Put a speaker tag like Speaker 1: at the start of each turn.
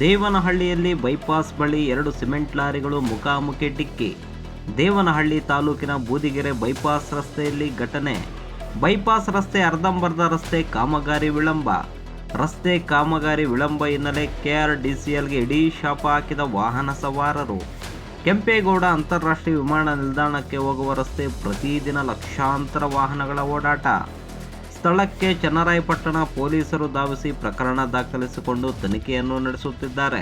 Speaker 1: ದೇವನಹಳ್ಳಿಯಲ್ಲಿ bypass ಬಳಿ ಎರಡು cement ಲಾರಿಗಳು ಮುಖಾಮುಖಿ ಡಿಕ್ಕಿ. ದೇವನಹಳ್ಳಿ ತಾಲೂಕಿನ ಬೂದಿಗೆರೆ ಬೈಪಾಸ್ ರಸ್ತೆಯಲ್ಲಿ ಘಟನೆ. ಬೈಪಾಸ್ ರಸ್ತೆ ಅರ್ಧಂಬರ್ಧ ರಸ್ತೆ ಕಾಮಗಾರಿ ವಿಳಂಬ. ರಸ್ತೆ ಕಾಮಗಾರಿ ವಿಳಂಬ ಹಿನ್ನೆಲೆ ಕೆಆರ್ಡಿಸಿಎಲ್ಗೆ ಇಡೀ ಶಾಪ ಹಾಕಿದ ವಾಹನ ಸವಾರರು. ಕೆಂಪೇಗೌಡ ಅಂತಾರಾಷ್ಟ್ರೀಯ ವಿಮಾನ ನಿಲ್ದಾಣಕ್ಕೆ ಹೋಗುವ ರಸ್ತೆ ಪ್ರತಿದಿನ ಲಕ್ಷಾಂತರ ವಾಹನಗಳ ಓಡಾಟ. ಸ್ಥಳಕ್ಕೆ ಚನ್ನರಾಯಪಟ್ಟಣ ಪೊಲೀಸರು ಧಾವಿಸಿ ಪ್ರಕರಣ ದಾಖಲಿಸಿಕೊಂಡು ತನಿಖೆಯನ್ನು ನಡೆಸುತ್ತಿದ್ದಾರೆ.